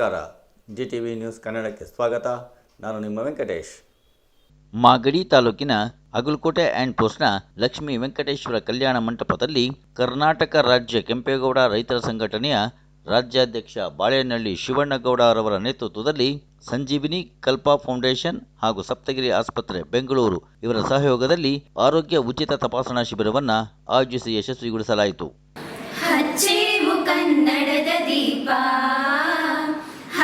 ನಮಸ್ಕಾರ. G T V news ಕನ್ನಡಕ್ಕೆ ಸ್ವಾಗತ. ನಾನು ನಿಮ್ಮ ವೆಂಕಟೇಶ್. ಮಾಗಡಿ ತಾಲೂಕಿನ ಅಗಲಕೋಟೆ ಆ್ಯಂಡ್ ಪೋಸ್ಟ್ನ ಲಕ್ಷ್ಮೀ ವೆಂಕಟೇಶ್ವರ ಕಲ್ಯಾಣ ಮಂಟಪದಲ್ಲಿ ಕರ್ನಾಟಕ ರಾಜ್ಯ ಕೆಂಪೇಗೌಡ ರೈತರ ಸಂಘಟನೆಯ ರಾಜ್ಯಾಧ್ಯಕ್ಷ ಬಾಳೆನಹಳ್ಳಿ ಶಿವಣ್ಣಗೌಡ ಅವರ ನೇತೃತ್ವದಲ್ಲಿ ಸಂಜೀವಿನಿ ಕಲ್ಪಾ ಫೌಂಡೇಶನ್ ಹಾಗೂ ಸಪ್ತಗಿರಿ ಆಸ್ಪತ್ರೆ ಬೆಂಗಳೂರು ಇವರ ಸಹಯೋಗದಲ್ಲಿ ಆರೋಗ್ಯ ಉಚಿತ ತಪಾಸಣಾ ಶಿಬಿರವನ್ನು ಆಯೋಜಿಸಿ ಯಶಸ್ವಿಗೊಳಿಸಲಾಯಿತು. ಹಚ್ಚೇವು ಕನ್ನಡದ ದೀಪ.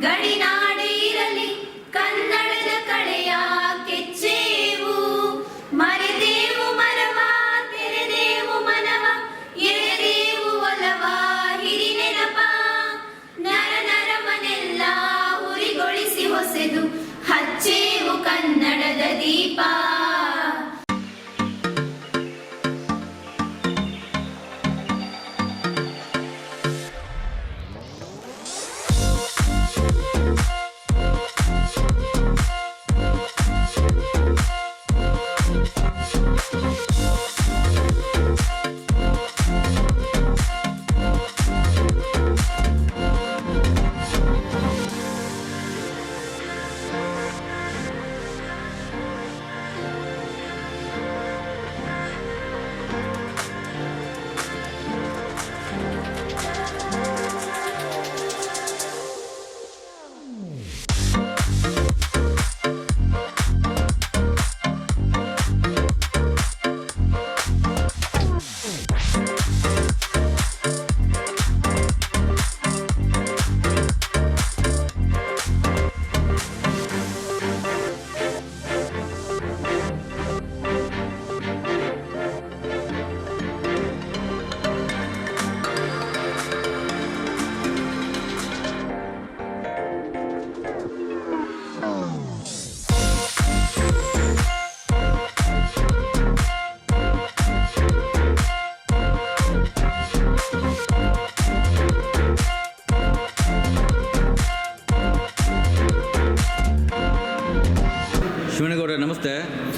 ಇರಲಿ ಗಡಿನಾಡೆ ಇರಲಿ ಕನ್ನಡದ ಕಡೆಯ ಕೆಚ್ಚೇವು. ಮರೆದೇವು ಮರವ, ತೆರೆದೇವು ಮನವ, ಎರೆದೇವು ಒಲವ, ಹಿರಿ ನೆನಪ. ನರ ನರಮನೆಲ್ಲ ಉರಿಗೊಳಿಸಿ ಹೊಸೆದು, ಹಚ್ಚೇವು ಕನ್ನಡದ ದೀಪ.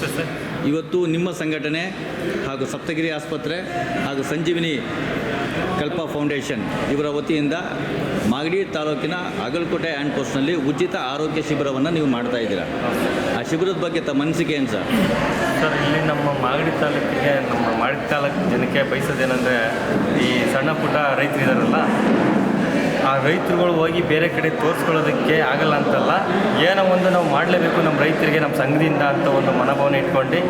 ನಮಸ್ತೆ ಇವತ್ತು ನಿಮ್ಮ ಸಂಘಟನೆ ಹಾಗೂ ಸಪ್ತಗಿರಿ ಆಸ್ಪತ್ರೆ ಹಾಗೂ ಸಂಜೀವಿನಿ ಕಲ್ಪ ಫೌಂಡೇಶನ್ ಇವರ ವತಿಯಿಂದ ಮಾಗಡಿ ತಾಲೂಕಿನ ಅಗಲಕೋಟೆ ಆ್ಯಂಡ್ ಪೋಸ್ಟ್ನಲ್ಲಿ ಉಚಿತ ಆರೋಗ್ಯ ಶಿಬಿರವನ್ನು ನೀವು ಮಾಡ್ತಾ ಇದ್ದೀರಾ? ಆ ಶಿಬಿರದ ಬಗ್ಗೆ ತಮ್ಮ ಅನಿಸಿಕೆ ಏನು ಸರ್? ಸರ್ ಇಲ್ಲಿ ನಮ್ಮ ಮಾಗಡಿ ತಾಲೂಕಿಗೆ ನಮ್ಮ ಮಾಗಡಿ ತಾಲೂಕು ಜನಕ್ಕೆ ಬಯಸೋದೇನೆಂದರೆ ಈ ಸಣ್ಣ ಪುಟ್ಟ ರೈತರಿದಾರಲ್ಲ ಆ ರೈತರುಗಳು ಹೋಗಿ ಬೇರೆ ಕಡೆ ತೋರಿಸ್ಕೊಳ್ಳೋದಕ್ಕೆ ಆಗಲ್ಲ ಅಂತಲ್ಲ, ಏನೋ ಒಂದು ನಾವು ಮಾಡಲೇಬೇಕು ನಮ್ಮ ರೈತರಿಗೆ, ನಮ್ಮ ಸಂಘದಿಂದ ಅಂತ ಒಂದು ಮನೋಭಾವನೆ ಇಟ್ಕೊಂಡು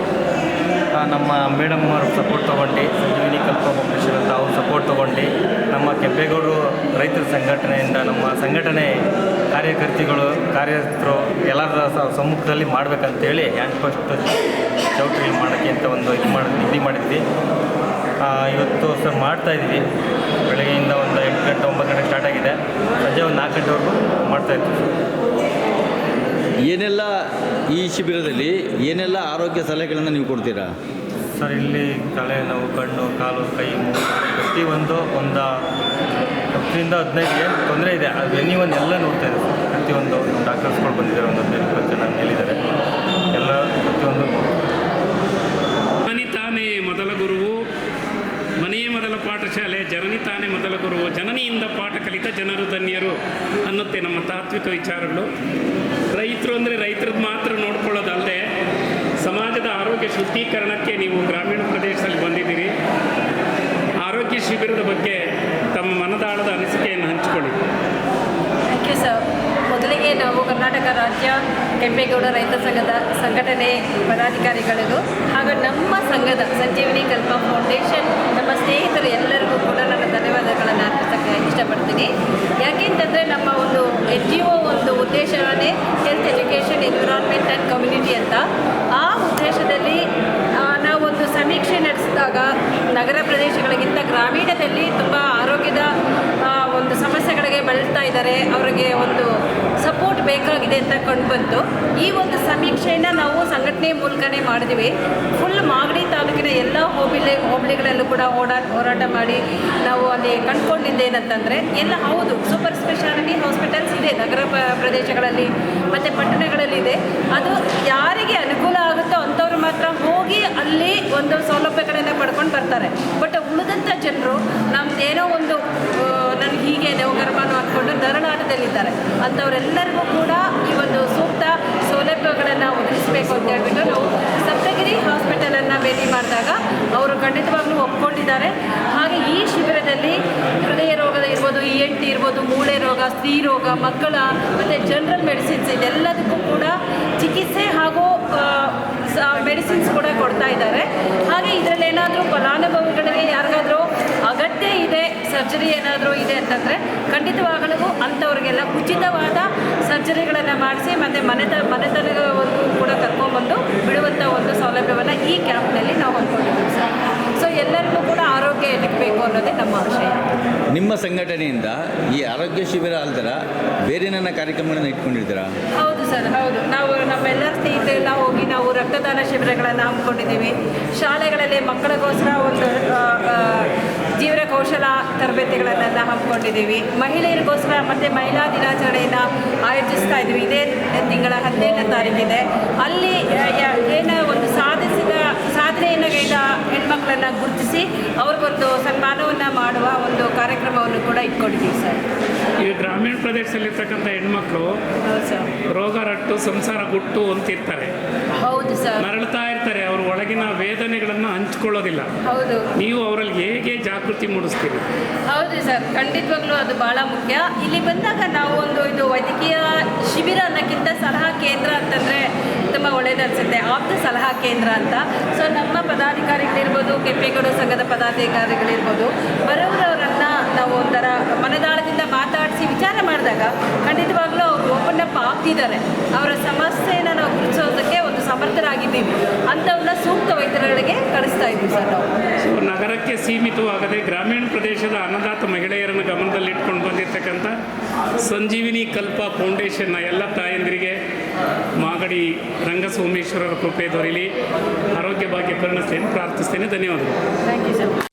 ನಮ್ಮ ಮೇಡಮ್ ಅವರು ಸಪೋರ್ಟ್ ತೊಗೊಂಡು ಸಂಜೀವಿನಿ ಕಲ್ಪ ಫೌಂಡೇಶನ್ ಅಂತ ಅವರು ಸಪೋರ್ಟ್ ತೊಗೊಂಡು, ನಮ್ಮ ಕೆಂಪೇಗೌಡರು ರೈತರ ಸಂಘಟನೆಯಿಂದ, ನಮ್ಮ ಸಂಘಟನೆ ಕಾರ್ಯಕರ್ತಿಗಳು, ಕಾರ್ಯಕರ್ತರು ಎಲ್ಲರ ಸಮ್ಮುಖದಲ್ಲಿ ಮಾಡಬೇಕಂತೇಳಿ ಹ್ಯಾಂಡ್ ಫಸ್ಟ್ ಚೌಟ್ರಿ ಮಾಡೋಕ್ಕೆ ಅಂತ ಒಂದು ಇದು ಮಾಡಿ ನಿಧಿ ಮಾಡಿದ್ವಿ. ಇವತ್ತು ಸರ್ ಮಾಡ್ತಾ ಇದ್ದೀವಿ. ಬೆಳಗ್ಗೆಯಿಂದ ಒಂದು ಎಂಟು ಗಂಟೆ ಒಂಬತ್ತು ಗಂಟೆ ಸ್ಟಾರ್ಟ್ ಆಗಿದೆ. ಸಂಜೆ ಒಂದು ನಾಲ್ಕು ಗಂಟೆವರೆಗೂ ಮಾಡ್ತಾ ಇದ್ದೀವಿ ಏನೆಲ್ಲ ಈ ಶಿಬಿರದಲ್ಲಿ ಏನೆಲ್ಲ ಆರೋಗ್ಯ ಸಲಹೆಗಳನ್ನು ನೀವು ಕೊಡ್ತೀರಾ? ಸರ್ ಇಲ್ಲಿ ತಲೆ ನೋವು ಕಣ್ಣು ಕಾಲು ಕೈ ಪ್ರತಿ ಪ್ರತಿಯೊಂದು ಒಂದು ಹತ್ತರಿಂದ ಹದಿನೈದು ತೊಂದರೆ ಇದೆ. ಅದು ಎನಿ ಒಂದು ಎಲ್ಲ ನೋಡ್ತಾ ಇದ್ದಾರೆ ಪ್ರತಿಯೊಂದು ಡಾಕ್ಟರ್ಸ್ಗಳು ಬಂದಿದ್ದಾರೆ ಒಂದು ಹದಿನೈದು ಇಪ್ಪತ್ತು ಜನ ಮೇಲಿದ್ದಾರೆ ಎಲ್ಲ ಪ್ರತಿಯೊಂದು ಮನಿ ತಾನೇ ಮೊದಲ ಗುರುವು ಮನೆಯೇ ಪಾಠಶಾಲೆ ಜನನಿ ತಾನೇ ಮೊದಲ ಗುರು. ಜನನಿಯಿಂದ ಪಾಠ ಕಲಿತ ಜನರು, ಧನ್ಯರು ಅನ್ನುತ್ತೆ ನಮ್ಮ ತಾತ್ವಿಕ ವಿಚಾರಗಳು. ರೈತರು ಅಂದರೆ ರೈತರದ್ದು ಮಾತ್ರ ನೋಡ್ಕೊಳ್ಳೋದಲ್ಲದೆ ಸಮಾಜದ ಆರೋಗ್ಯ ಶುದ್ಧೀಕರಣಕ್ಕೆ ನೀವು ಗ್ರಾಮೀಣ ಪ್ರದೇಶದಲ್ಲಿ ಬಂದಿದ್ದೀರಿ. ಆರೋಗ್ಯ ಶಿಬಿರದ ಬಗ್ಗೆ ತಮ್ಮ ಮನದಾಳದ ಅನಿಸಿಕೆಯನ್ನು ಹಂಚಿಕೊಳ್ಳಿ. ಥ್ಯಾಂಕ್ ಯು ಸರ್ ಮೊದಲಿಗೆ ನಾವು ಕರ್ನಾಟಕ ರಾಜ್ಯ ಕೆಂಪೇಗೌಡ ರೈತ ಸಂಘದ ಸಂಘಟನೆ ಪದಾಧಿಕಾರಿಗಳಿಗೂ ಹಾಗೂ ನಮ್ಮ ಸಂಘದ ಸಂಜೀವಿನಿ ಕಲ್ಪ ಫೌಂಡೇಶನ್, ನಮ್ಮ ಸ್ನೇಹಿತರು ಎಲ್ಲರಿಗೂ ಕೂಡ ನನ್ನ ಧನ್ಯವಾದಗಳನ್ನು ಅರ್ಪಿಸಕ್ಕೆ ಇಷ್ಟಪಡ್ತೀನಿ. ಯಾಕೆಂತಂದರೆ ನಮ್ಮ ಒಂದು ಎನ್ ಜಿ ಒ ಒಂದು ಉದ್ದೇಶವೇ health education environment and community ಅಂತ. ಆ ಉದ್ದೇಶದಲ್ಲಿ ನಾವೊಂದು ಸಮೀಕ್ಷೆ ನಡೆಸಿದಾಗ ನಗರ ಪ್ರದೇಶಗಳಿಗಿಂತ ಗ್ರಾಮೀಣದಲ್ಲಿ ತುಂಬ ಆರೋಗ್ಯದ ಒಂದು ಸಮಸ್ಯೆಗಳಿಗೆ ಬಳಲ್ತಾ ಇದ್ದಾರೆ. ಅವರಿಗೆ ಒಂದು ಸಪೋರ್ಟ್ ಬೇಕಾಗಿದೆ ಅಂತ ಕಂಡುಬಂತು ಈ ಒಂದು ಸಮೀಕ್ಷೆಯನ್ನು ನಾವು ಸಂಘಟನೆ ಮೂಲಕನೇ ಮಾಡಿದ್ವಿ. ಫುಲ್ ಮಾಗಡಿ ತಾಲೂಕಿನ ಎಲ್ಲ ಹೋಬಳಿ ಹೋಬಳಿಗಳಲ್ಲೂ ಕೂಡ ಓಡಾ ಹೋರಾಟ ಮಾಡಿ ನಾವು ಅಲ್ಲಿ ಕಂಡುಕೊಂಡಿದ್ದೇನಂತಂದರೆ, ಎಲ್ಲ ಹೌದು ಸೂಪರ್ ಸ್ಪೆಷಾಲಿಟಿ ಹಾಸ್ಪಿಟಲ್ಸ್ ಇದೆ ನಗರ ಪ್ರದೇಶಗಳಲ್ಲಿ, ಮತ್ತು ಪಟ್ಟಣಗಳಲ್ಲಿ ಇದೆ ಅದು ಯಾರಿಗೆ ಅನುಕೂಲ ಆಗುತ್ತೋ ಅಂಥವ್ರು ಮಾತ್ರ ಹೋಗಿ ಅಲ್ಲಿ ಒಂದು ಸೌಲಭ್ಯಗಳನ್ನು ಪಡ್ಕೊಂಡು ಬರ್ತಾರೆ. ಬಟ್ ಉಳಿದಂಥ ಜನರು ನಮ್ದೇನೋ ಒಂದು ನನಗೆ ಹೀಗೆ ಅನ್ಕೊಂಡು ಅಂದ್ಕೊಂಡು ನರಳಾಟದಲ್ಲಿದ್ದಾರೆ ಅಂಥವರೆಲ್ಲರಿಗೂ ಕೂಡ ಈ ಒಂದು ಸೂಕ್ತ ಸೌಲಭ್ಯಗಳನ್ನು ಒದಗಿಸಬೇಕು ಅಂತ ಹೇಳ್ಬಿಟ್ಟು ನಾವು ಸಪ್ತಗಿರಿ ಹಾಸ್ಪಿಟಲನ್ನು ಭೇಟಿ ಮಾಡಿದಾಗ ಅವರು ಖಂಡಿತವಾಗ್ಲೂ ಒಪ್ಕೊಂಡಿದ್ದಾರೆ. ಹಾಗೆ ಈ ಶಿಬಿರದಲ್ಲಿ ಹೃದಯ ರೋಗದ ಇರ್ಬೋದು ಇ ಎನ್ ಇರ್ಬೋದು, ಮೂಳೆ ರೋಗ, ಸ್ತ್ರೀ ರೋಗ, ಮಕ್ಕಳ ಮತ್ತು ಜನರಲ್ ಮೆಡಿಸಿನ್ಸ್ ಇದೆಲ್ಲದಕ್ಕೂ ಕೂಡ ಚಿಕಿತ್ಸೆ ಹಾಗೂ ಮೆಡಿಸಿನ್ಸ್ ಕೂಡ ಕೊಡ್ತಾ ಇದ್ದಾರೆ. ಹಾಗೆ ಇದರಲ್ಲಿ ಏನಾದರೂ ಫಲಾನುಭವಿಗಳಿಗೆ ಯಾರಿಗಾದರೂ ಅಗತ್ಯ ಇದೆ ಸರ್ಜರಿ ಏನಾದರೂ ಇದೆ ಅಂತಂದರೆ ಖಂಡಿತವಾಗಲೂ ಅಂಥವ್ರಿಗೆಲ್ಲ ಉಚಿತವಾದ ಸರ್ಜರಿಗಳನ್ನು ಮಾಡಿಸಿ ಮತ್ತು ಮನೆ ಮನೆತನವರೆಗೂ ಕೂಡ ಕರ್ಕೊಂಡ್ಬಂದು ಬಿಡುವಂಥ ಒಂದು ಸೌಲಭ್ಯವನ್ನು ಈ ಕ್ಯಾಂಪ್ನಲ್ಲಿ ನಾವು ಹೊಂದ್ಕೊಂಡಿದ್ದೀವಿ ಸರ್. ಸೊ ಎಲ್ಲರಿಗೂ ಕೂಡ ಆರೋಗ್ಯ ಎಟಕಬೇಕು ಅನ್ನೋದೇ ನಮ್ಮ ಆಶಯ. ನಿಮ್ಮ ಸಂಘಟನೆಯಿಂದ ಈ ಆರೋಗ್ಯ ಶಿಬಿರ ಅಲ್ದರ ಬೇರೆ ನನ್ನ ಕಾರ್ಯಕ್ರಮಗಳನ್ನು ಇಟ್ಕೊಂಡಿದ್ದೀರಾ? ಹೌದು ಸರ್ ಹೌದು. ನಾವು ನಮ್ಮೆಲ್ಲರ ಸ್ನೇಹಿತರೆಲ್ಲ ಹೋಗಿ ನಾವು ರಕ್ತದಾನ ಶಿಬಿರಗಳನ್ನು ಹಮ್ಮಿಕೊಂಡಿದ್ದೀವಿ. ಶಾಲೆಗಳಲ್ಲಿ ಮಕ್ಕಳಿಗೋಸ್ಕರ ಒಂದು ತರಬೇತಿಗಳನ್ನೆಲ್ಲ ಹಮ್ಮಿಕೊಂಡಿದ್ದೀವಿ. ಮಹಿಳೆಯರಿಗೋಸ್ಕರ ಮತ್ತು ಮಹಿಳಾ ದಿನಾಚರಣೆಯನ್ನು ಆಯೋಜಿಸ್ತಾ ಇದ್ದೀವಿ. ಇದೇ ತಿಂಗಳ ಹದಿನೈದನೇ ತಾರೀಕಿದೆ. ಅಲ್ಲಿ ಏನು ಒಂದು ಸಾಧಿಸಿದ ಸಾಧನೆಯನ್ನು ಗೈದ ಹೆಣ್ಮಕ್ಳನ್ನು ಗುರುತಿಸಿ ಅವ್ರಿಗೊಂದು ಸನ್ಮಾನವನ್ನು ಮಾಡುವ ಒಂದು ಕಾರ್ಯಕ್ರಮವನ್ನು ಕೂಡ ಇಟ್ಕೊಂಡಿದ್ದೀವಿ ಸರ್. ಈ ಗ್ರಾಮೀಣ ಪ್ರದೇಶದಲ್ಲಿರ್ತಕ್ಕಂಥ ಹೆಣ್ಮಕ್ಳು ರೋಗ ರಟ್ಟು ಸಂಸಾರ ಗುಟ್ಟು ಅಂತಿರ್ತಾರೆ. ಹೌದು ಸರ್. ನರಳ್ತಾ ಇರ್ತಾರೆ. ಒಳಗಿನ ವೇದನೆಗಳನ್ನು ಹಂಚ್ಕೊಳ್ಳೋದಿಲ್ಲ. ಹೌದು. ನೀವು ಅವರಲ್ಲಿ ಹೇಗೆ ಜಾಗೃತಿ ಮೂಡಿಸ್ತೀರಿ? ಹೌದು ಸರ್ ಖಂಡಿತವಾಗ್ಲೂ ಅದು ಬಹಳ ಮುಖ್ಯ. ಇಲ್ಲಿ ಬಂದಾಗ ನಾವು ಒಂದು ಇದು ವೈದ್ಯಕೀಯ ಶಿಬಿರ ಅನ್ನೋಕ್ಕಿಂತ ಸಲಹಾ ಕೇಂದ್ರ ಅಂತಂದರೆ ತುಂಬ ಒಳ್ಳೇದನ್ಸುತ್ತೆ. ಆಪ್ತ ಸಲಹಾ ಕೇಂದ್ರ ಅಂತ. ಸೊ ನಮ್ಮ ಪದಾಧಿಕಾರಿಗಳಿರ್ಬೋದು ಕೆಂಪೇಗೌಡ ಸಂಘದ ಪದಾಧಿಕಾರಿಗಳಿರ್ಬೋದು ಬರೋರವರನ್ನು ನಾವು ಒಂಥರ ಮನದಾಳದಿಂದ ಮಾತಾಡಿಸಿ ವಿಚಾರ ಮಾಡಿದಾಗ ಖಂಡಿತವಾಗ್ಲೂ ಅವರು ಓಪನ್ ಅಪ್ ಆಗ್ತಿದ್ದಾರೆ ಅವರ ನಾವು ಒಂದು ಸಮರ್ಥರಾಗಿದ್ದೀವಿ. ಅಂಥವನ್ನ ಸೂಕ್ತ ವೈದ್ಯರುಗಳಿಗೆ ಕಳಿಸ್ತಾ ಇದ್ದೀವಿ ಸರ್ ನಾವು. ಸೊ ನಗರಕ್ಕೆ ಸೀಮಿತವಾಗದೆ ಗ್ರಾಮೀಣ ಪ್ರದೇಶದ ಅನ್ನದಾತ ಮಹಿಳೆಯರನ್ನು ಗಮನದಲ್ಲಿಟ್ಕೊಂಡು ಬಂದಿರತಕ್ಕಂಥ ಸಂಜೀವಿನಿ ಕಲ್ಪ ಫೌಂಡೇಶನ್ನ ಎಲ್ಲ ತಾಯಂದಿರಿಗೆ ಮಾಗಡಿ ರಂಗಸೋಮೇಶ್ವರರ ಕೃಪೆ ದೊರೆಯಲಿ. ಆರೋಗ್ಯ ಭಾಗ್ಯ ಕರುಣಿಸ್ತೇನೆ ಪ್ರಾರ್ಥಿಸ್ತೇನೆ. ಧನ್ಯವಾದಗಳು. Thank you sir